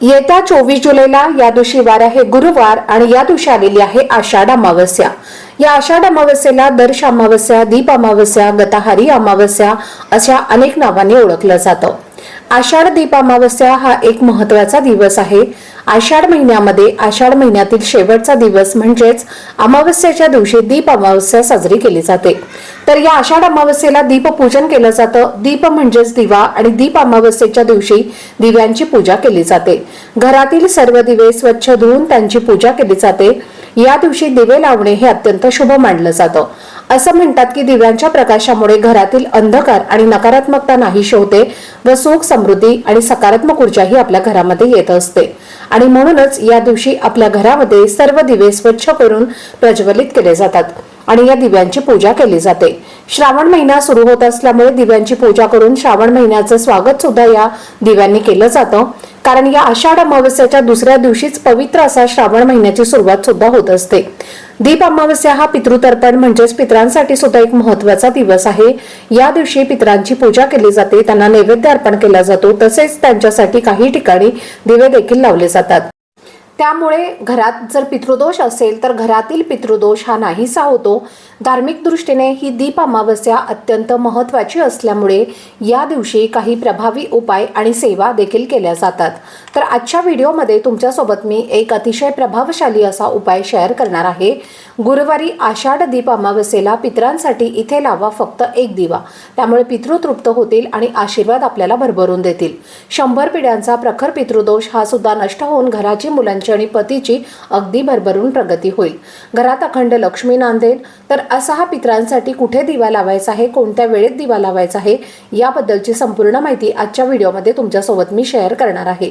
येत्या चोवीस जुलैला या दिवशी वार आहे गुरुवार आणि या दिवशी आलेली आहे आषाढ अमावस्या. या आषाढ अमावस्येला दर्श अमावस्या दीप अमावस्या गताहारी अमावस्या अशा अनेक नावांनी ओळखलं जातं. आषाढ दीप अमावस्या हा एक महत्त्वाचा दिवस आहे. आषाढ महिन्यामध्ये आषाढ महिन्यातील शेवटचा दिवस म्हणजेच अमावस्याच्या दिवशी दीप अमावस्या साजरी केली जाते. तर या आषाढ अमावस्येला दीपपूजन केलं जातं. दीप म्हणजेच दिवा आणि दीप अमावस्येच्या दिवशी दिव्यांची पूजा केली जाते. घरातील सर्व दिवे स्वच्छ धुवून त्यांची पूजा केली जाते. या दिवशी दिवे लावणे हे अत्यंत शुभ मानलं जातं. असं म्हणतात की दिव्यांच्या प्रकाशामुळे घरातील अंधकार आणि नकारात्मकता नाहीशी होते व सुख समृद्धी आणि सकारात्मक ऊर्जाही आपल्या घरामध्ये येत असते. आणि म्हणूनच या दिवशी आपल्या घरामध्ये सर्व दिवे स्वच्छ करून प्रज्वलित केले जातात आणि या दिव्यांची पूजा केली जाते. श्रावण महिना सुरू होत असल्यामुळे दिव्यांची पूजा करून श्रावण महिन्याचं स्वागत सुद्धा या दिव्यांनी केलं जातं. कारण या आषाढ अमावस्याच्या दुसऱ्या दिवशीच पवित्र असा श्रावण महिन्याची सुरुवात सुद्धा होत असते. दीप अमावस्या हा पितृतर्पण म्हणजेच पितरांसाठी सुद्धा एक महत्त्वाचा दिवस आहे. या दिवशी पितरांची पूजा केली जाते त्यांना नैवेद्य अर्पण केला जातो तसेच त्यांच्यासाठी काही ठिकाणी दिवे देखील लावले जातात. त्यामुळे घरात जर पितृदोष असेल तर घरातील पितृदोष हा नाहीसा होतो. धार्मिक दृष्टीने ही दीप अमावस्या अत्यंत महत्त्वाची असल्यामुळे या दिवशी काही प्रभावी उपाय आणि सेवा देखील केल्या जातात. तर आजच्या व्हिडिओमध्ये तुमच्यासोबत मी एक अतिशय प्रभावशाली असा उपाय शेअर करणार आहे. गुरुवारी आषाढ दीप अमावस्येला पितरांसाठी इथे लावा फक्त एक दिवा. त्यामुळे पितृ तृप्त होतील आणि आशीर्वाद आपल्याला भरभरून देतील. शंभर पिढ्यांचा प्रखर पितृदोष हा सुद्धा नष्ट होऊन घराची मुलांची आणि पतीची अगदी भरभरून प्रगती होईल. घरात अखंड लक्ष्मी नांदेल. तर असा हा पितरांसाठी कुठे दिवा लावायचा आहे? कोणत्या वेळेत दिवा लावायचा आहे? याबद्दलची संपूर्ण माहिती आजच्या व्हिडिओमध्ये तुमच्यासोबत मी शेअर करणार आहे.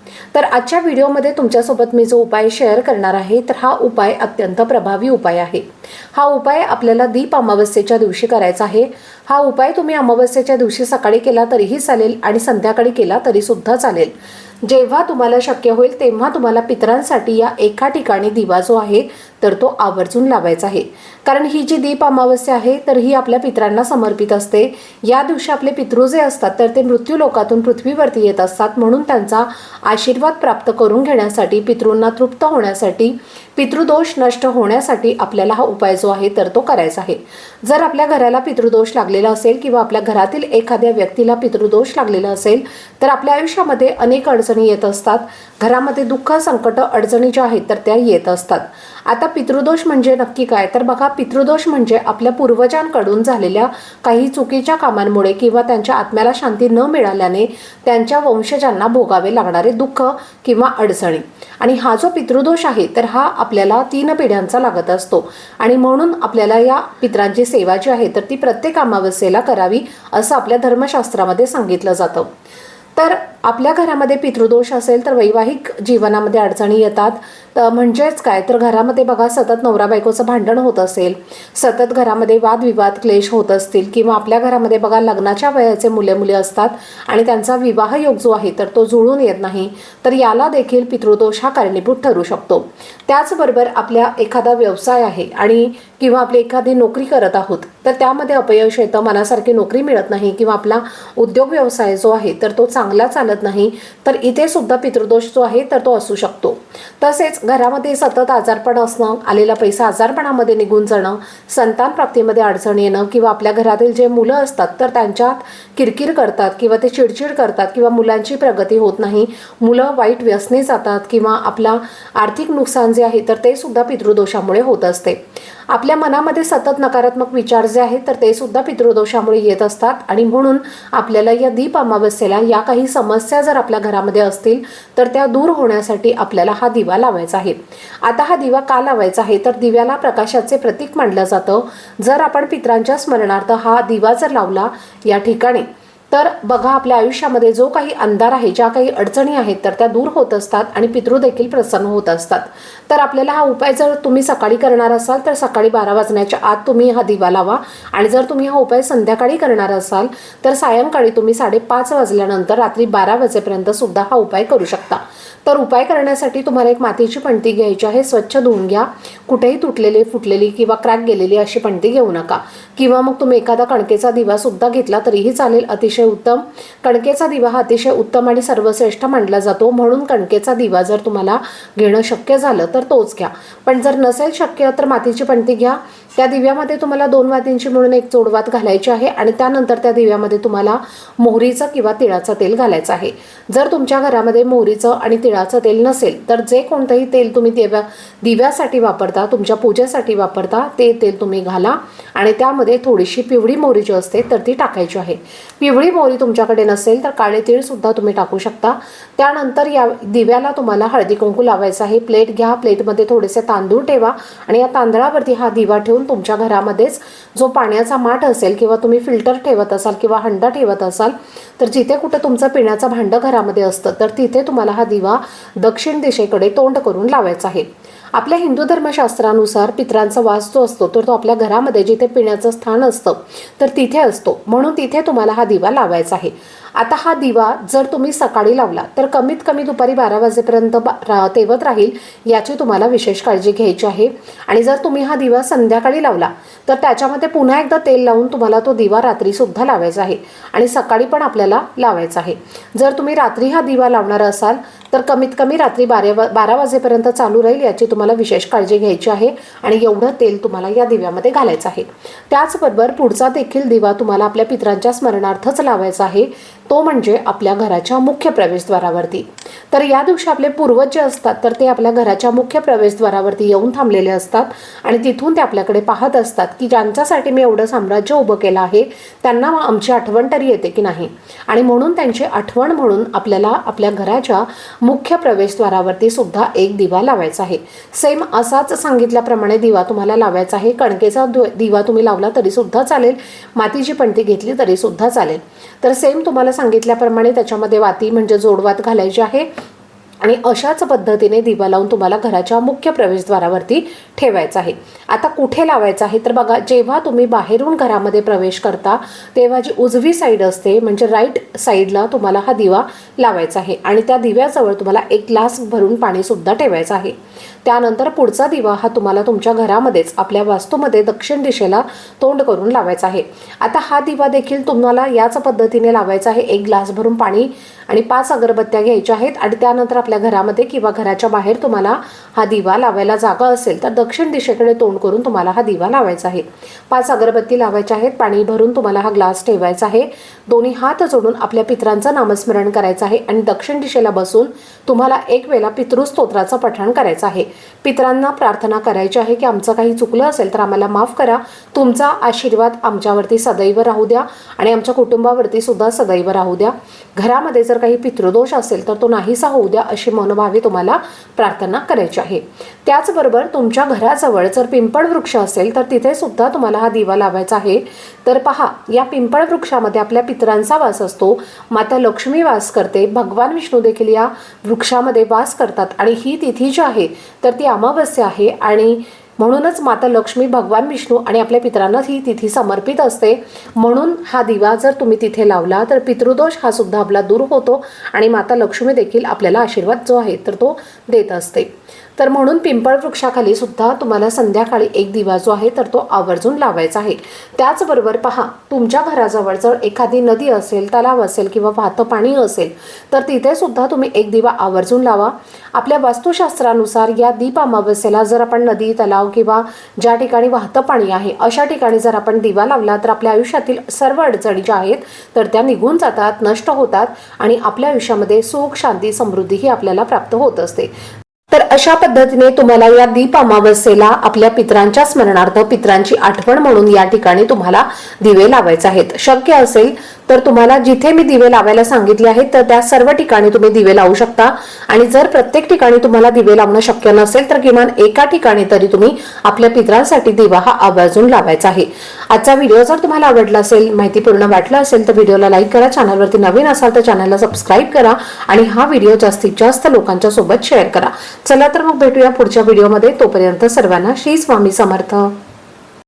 तर आजच्या व्हिडिओमध्ये तुमच्यासोबत मी जो उपाय शेअर करणार आहे तर हा उपाय अत्यंत प्रभावी उपाय आहे. हा उपाय आपल्याला दीप अमावस्येच्या दिवशी करायचा आहे. हा उपाय तुम्ही अमावस्येच्या दिवशी सकाळी केला तरीही चालेल आणि संध्याकाळी केला तरीसुद्धा चालेल. जेव्हा तुम्हाला शक्य होईल तेव्हा तुम्हाला पितरांसाठी या एका ठिकाणी दिवा जो आहे तर तो आवर्जून लावायचा आहे. कारण ही जी दीप अमावस्या आहे तर ही आपल्या पितरांना समर्पित असते. या दिवशी आपले पितृ जे असतात तर ते मृत्यू लोकातून पृथ्वीवरती येत असतात. म्हणून त्यांचा आशीर्वाद प्राप्त करून घेण्यासाठी पितृंना तृप्त होण्यासाठी पितृदोष नष्ट होण्यासाठी आपल्याला हा उपाय जो आहे तर तो करायचा आहे. जर आपल्या घराला पितृदोष लागलेला असेल किंवा आपल्या घरातील एखाद्या व्यक्तीला पितृदोष लागलेला असेल तर आपल्या आयुष्यामध्ये अनेक अडचणी येत असतात. घरामध्ये दुःख संकट अडचणी ज्या आहेत तर त्या येत असतात. आता पितृदोष म्हणजे नक्की काय? तर बघा पितृदोष म्हणजे आपल्या पूर्वजांकडून झालेल्या काही चुकीच्या कामांमुळे किंवा त्यांच्या आत्म्याला शांती न मिळाल्याने त्यांच्या वंशजांना भोगावे लागणारे दुःख किंवा अडचणी. आणि हा जो पितृदोष आहे तर हा आपल्याला तीन पिढ्यांचा लागत असतो. आणि म्हणून आपल्याला या पित्रांची सेवा जी आहे तर ती प्रत्येक अमावस्येला करावी असं आपल्या धर्मशास्त्रामध्ये सांगितलं जातं. तर आपल्या घरामध्ये पितृदोष असेल तर वैवाहिक जीवनामध्ये अडचणी येतात. तर म्हणजेच काय? तर घरामध्ये बघा सतत नवरा बायकोचं भांडण होत असेल सतत घरामध्ये वादविवाद क्लेश होत असतील किंवा आपल्या घरामध्ये बघा लग्नाच्या वयाचे मुले मुले असतात आणि त्यांचा विवाह योग जो आहे तर तो जुळून येत नाही तर याला देखील पितृदोष हा कारणीभूत ठरू शकतो. त्याचबरोबर आपल्या एखादा व्यवसाय आहे आणि किंवा आपली एखादी नोकरी करत आहोत तर त्यामध्ये अपयश येतं मनासारखी नोकरी मिळत नाही किंवा आपला उद्योग व्यवसाय जो आहे तर तो चांगला चांगला चालत नाही तर इथे सुद्धा पितृदोष जो आहे तर तो असू शकतो. तसेच घरामध्ये सतत आजारपण असणं आलेला पैसा आजारपणामध्ये निघून जाणं संतान प्राप्तीमध्ये अडचण येणं किंवा आपल्या घरातील जे मुलं असतात तर त्यांच्यात किरकिर करतात किंवा ते चिडचिड करतात किंवा मुलांची प्रगती होत नाही मुलं वाईट व्यसने जातात किंवा आपला आर्थिक नुकसान जे आहे तर ते सुद्धा पितृदोषामुळे होत असते. आपल्या मनामध्ये सतत नकारात्मक विचार जे आहेत तर ते सुद्धा पितृदोषामुळे येत असतात. आणि म्हणून आपल्याला या दीप अमावस्येला या काही समस्या जर आपल्या घरामध्ये असतील तर त्या दूर होण्यासाठी आपल्याला हा दिवा लावायचा आहे. आता हा दिवा का लावायचा आहे? तर दिव्याला प्रकाशाचे प्रतीक मानलं जातं. जर आपण पित्रांच्या स्मरणार्थ हा दिवा जर लावला या ठिकाणी तर बघा आपल्या आयुष्यामध्ये जो काही अंधार आहे ज्या काही अडचणी आहेत तर त्या दूर होत असतात आणि पितृ देखील प्रसन्न होत असतात. तर आपल्याला हा उपाय जर तुम्ही सकाळी करणार असाल तर सकाळी बारा वाजण्याच्या आत तुम्ही हा दिवा लावा. आणि जर तुम्ही हा उपाय संध्याकाळी करणार असाल तर सायंकाळी तुम्ही साडेपाच वाजल्यानंतर रात्री बारा वाजेपर्यंत सुद्धा हा उपाय करू शकता. तर उपाय करण्यासाठी तुम्हाला एक मातीची पणती घ्यायची आहे स्वच्छ धुवून घ्या. कुठेही तुटलेली फुटलेली किंवा क्रॅक गेलेली अशी पणती घेऊ नका. किंवा मग तुम्ही एखादा कणकेचा दिवा सुद्धा घेतला तरीही चालेल अतिशय उत्तम. कणकेचा दिवा हा अतिशय उत्तम आणि सर्वश्रेष्ठ मानला जातो. म्हणून कणकेचा दिवा जर तुम्हाला घेणं शक्य झालं तर तोच घ्या. पण जर नसेल शक्य तर मातीची पणती घ्या. त्या दिव्यामध्ये तुम्हाला दोन वातींची म्हणून एक चोडवात घालायची आहे आणि त्यानंतर त्या दिव्यामध्ये तुम्हाला मोहरीचं किंवा तिळाचं तेल घालायचं आहे. जर तुमच्या घरामध्ये मोहरीचं आणि तिळाचं तेल नसेल तर जे कोणतंही तेल तुम्ही दिव्या दिव्यासाठी वापरता तुमच्या पूजेसाठी वापरता ते तेल तुम्ही घाला आणि त्यामध्ये थोडीशी पिवळी मोहरी जी असते तर ती टाकायची आहे. पिवळी मोहरी तुमच्याकडे नसेल तर काळे तीळसुद्धा तुम्ही टाकू शकता. त्यानंतर या दिव्याला तुम्हाला हळदी कुंकू लावायचं आहे. प्लेट घ्या प्लेटमध्ये थोडेसे तांदूळ ठेवा आणि या तांदळावरती हा दिवा ठेवून तुमच्या घरामध्येच जो पाण्याचा माठ असेल किंवा तुम्ही फिल्टर ठेवत असाल किंवा हंडा ठेवत असाल तर जिथे कुठे तुमचं पिण्याचं भांडं घरामध्ये असतं तर तिथे तुम्हाला हा दिवा दक्षिण दिशेकडे तोंड करून लावायचा आहे. आपल्या हिंदू धर्मशास्त्रानुसार पित्रांचा वास जो असतो तर तो आपल्या घरामध्ये जिथे पिण्याचं स्थान असतं तर तिथे असतो. म्हणून तिथे तुम्हाला हा दिवा लावायचा आहे. आता हा दिवा जर तुम्ही सकाळी लावला तर कमीत कमी दुपारी बारा वाजेपर्यंत बा- तेवत राहील याची तुम्हाला विशेष काळजी घ्यायची आहे. आणि जर तुम्ही हा दिवा संध्याकाळी लावला तर त्याच्यामध्ये पुन्हा एकदा तेल लावून तुम्हाला तो दिवा रात्रीसुद्धा लावायचा आहे. आणि सकाळी पण आपल्याला लावायचा आहे. जर तुम्ही रात्री हा दिवा लावणार असाल तर कमीत कमी रात्री बारा वा बारा वाजेपर्यंत चालू राहील याची तुम्हाला विशेष काळजी घ्यायची आहे. आणि एवढं तेल तुम्हाला या दिव्यामध्ये घालायचं आहे. त्याचबरोबर पुढचा देखील दिवा तुम्हाला आपल्या पित्रांच्या स्मरणार्थच लावायचा आहे. तो म्हणजे आपल्या घराच्या मुख्य प्रवेशद्वारावरती. तर या दिवशी आपले पूर्वज जे असतात तर ते आपल्या घराच्या मुख्य प्रवेशद्वारावरती येऊन थांबलेले असतात आणि तिथून ते आपल्याकडे पाहत असतात की ज्यांच्यासाठी मी एवढं साम्राज्य उभं केलं आहे त्यांना आमची आठवण तरी येते की नाही? आणि म्हणून त्यांची आठवण म्हणून आपल्याला आपल्या घराच्या मुख्य प्रवेशद्वारावरती सुद्धा एक दिवा लावायचा आहे. सेम असाच सांगितल्याप्रमाणे दिवा तुम्हाला लावायचा आहे. कणकेचा दिवा तुम्ही लावला तरी सुद्धा चालेल. मातीची पणती घेतली तरी सुद्धा चालेल. तर सेम तुम्हाला सांगितल्याप्रमाणे त्याच्यामध्ये वाती म्हणजे जोडवात घालायची आहे. आणि अशाच पद्धतीने दिवा लावून तुम्हाला घराच्या मुख्य प्रवेशद्वारावरती ठेवायचा आहे. आता कुठे लावायचं आहे? तर बघा जेव्हा तुम्ही बाहेरून घरामध्ये प्रवेश करता तेव्हा जी उजवी साईड असते म्हणजे राईट साईडला तुम्हाला हा दिवा लावायचा आहे. आणि त्या दिव्याजवळ तुम्हाला एक ग्लास भरून पाणीसुद्धा ठेवायचं आहे. त्यानंतर पुढचा दिवा हा तुम्हाला तुमच्या घरामध्येच आपल्या वास्तूमध्ये दक्षिण दिशेला तोंड करून लावायचा आहे. आता हा दिवा देखील तुम्हाला याच पद्धतीने लावायचा आहे. एक ग्लास भरून पाणी आणि पाच अगरबत्त्या घ्यायच्या आहेत आणि त्यानंतर आपल्या घरामध्ये किंवा घराच्या बाहेर तुम्हाला हा दिवा लावायला जागा असेल तर दक्षिण दिशेकडे तोंड करून तुम्हाला हा दिवा लावायचा आहे. पाच अगरबत्ती लावायच्या आहेत. पाणी भरून तुम्हाला हा ग्लास ठेवायचा आहे. दोन्ही हात जोडून आपल्या पित्रांचं नामस्मरण करायचं आहे आणि दक्षिण दिशेला बसून तुम्हाला एक वेळा पितृस्तोत्राचं पठण करायचं आहे. पितरांना प्रार्थना करायची आहे की आमचं काही चुकलं असेल तर आम्हाला माफ करा. तुमचा आशीर्वाद आमच्यावरती सदैव राहू द्या आणि आमच्या कुटुंबावरती सुद्धा सदैव राहू द्या. घरामध्ये जर काही पितृदोष असेल तर तो नाहीसा होऊ द्या अशी मनोभावे तुम्हाला प्रार्थना करायची आहे. त्याचबरोबर तुमच्या घराजवळ जर पिंपळ वृक्ष असेल तर तिथे सुद्धा तुम्हाला हा दिवा लावायचा आहे. तर पहा या पिंपळ वृक्षामध्ये आपल्या पितरांचा वास असतो. माता लक्ष्मी वास करते. भगवान विष्णू देखील या वृक्षामध्ये वास करतात आणि ही तिथी जी आहे तर ती अमावस्या आहे आणि म्हणूनच माता लक्ष्मी भगवान विष्णू आणि आपल्या पित्रांना ही तिथी समर्पित असते. म्हणून हा दिवा जर तुम्ही तिथे लावला तर पितृदोष हा सुद्धा आपला दूर होतो आणि माता लक्ष्मी देखील आपल्याला आशीर्वाद जो आहे तर तो देत असते. तर म्हणून पिंपळ वृक्षाखाली सुद्धा तुम्हाला संध्याकाळी एक दिवा जो आहे तर तो आवर्जून लावायचा आहे. त्याचबरोबर पहा तुमच्या घराजवळ जर एखादी नदी असेल तलाव असेल किंवा वाहतं पाणी असेल तर तिथे सुद्धा तुम्ही एक दिवा आवर्जून लावा. आपल्या वास्तुशास्त्रानुसार या दीप अमावस्येला जर आपण नदी तलाव किंवा ज्या ठिकाणी वाहतं पाणी आहे अशा ठिकाणी जर आपण दिवा लावला तर आपल्या आयुष्यातील सर्व अडचणी ज्या आहेत तर त्या निघून जातात नष्ट होतात आणि आपल्या आयुष्यामध्ये सुख शांती समृद्धी ही आपल्याला प्राप्त होत असते. तर अशा पद्धतीने तुम्हाला या दीप अमावस्येला आपल्या पित्रांच्या स्मरणार्थ पित्रांची आठवण म्हणून या ठिकाणी तुम्हाला दिवे लावायचे आहेत. शक्य असेल तर तुम्हाला जिथे मी दिवे लावायला सांगितले आहेत तर त्या सर्व ठिकाणी तुम्ही दिवे लावू शकता. आणि जर प्रत्येक ठिकाणी तुम्हाला दिवे लावणं शक्य नसेल तर किमान एका ठिकाणी तरी तुम्ही आपल्या पित्रांसाठी दिवा हा आवर्जून लावायचा आहे. आजचा व्हिडिओ जर तुम्हाला आवडला असेल माहितीपूर्ण वाटला असेल तर व्हिडिओला लाईक करा चॅनलवरती नवीन असाल तर चॅनलला सबस्क्राईब करा आणि हा व्हिडिओ जास्तीत जास्त लोकांच्या सोबत शेअर करा. चला तर मग भेटूया पुढच्या व्हिडिओमध्ये. तोपर्यंत सर्वांना श्री स्वामी समर्थ.